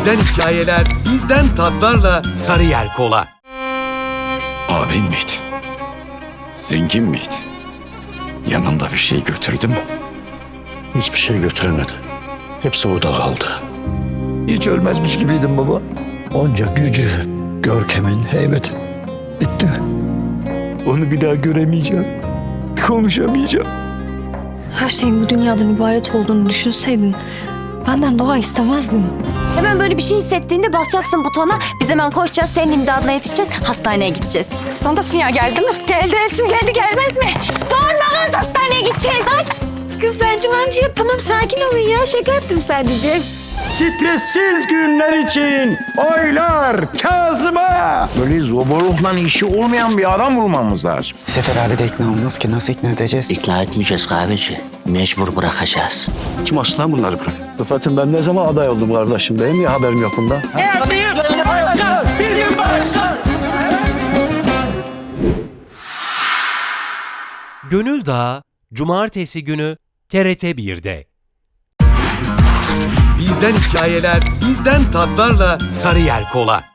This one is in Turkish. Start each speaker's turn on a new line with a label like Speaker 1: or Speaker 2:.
Speaker 1: Bizden hikayeler, bizden tatlarla Sarıyer Kola.
Speaker 2: Abin miydi? Zengin miydi? Yanında bir şey götürdü mü?
Speaker 3: Hiçbir şey götüremedi. Hepsi burada kaldı.
Speaker 4: Hiç ölmezmiş gibiydin baba. Onca gücü, görkemin, heybetin bitti. Onu bir daha göremeyeceğim. Konuşamayacağım.
Speaker 5: Her şeyin bu dünyadan ibaret olduğunu düşünseydin benden doğa istemezdin.
Speaker 6: Hemen böyle bir şey hissettiğinde basacaksın butona. Biz hemen koşacağız, senin imdadına yetişeceğiz. Hastaneye gideceğiz.
Speaker 5: Sana da sinyal geldi mi?
Speaker 6: Geldi Elçim geldi gelmez mi? Doğurma kız hastaneye gideceğiz aç. Kız sen cımancı yap tamam sakin olun ya şaka yaptım sadece.
Speaker 3: Stressiz günler için oylar Kazım'a.
Speaker 7: Böyle zobolukla işi olmayan bir adam bulmamız lazım.
Speaker 8: Sefer abi de ikna olmaz ki nasıl ikna edeceğiz?
Speaker 9: İkna etmeyeceğiz kahveci. Mecbur bırakacağız.
Speaker 3: Kim aslan bunları bırak? Rıfat'ım ben ne zaman aday oldum kardeşim? Benim niye haberim yok bundan?
Speaker 1: Gönül Dağı, Cumartesi günü TRT 1'de. Bizden hikayeler, bizden tatlarla Sarıyer Kola.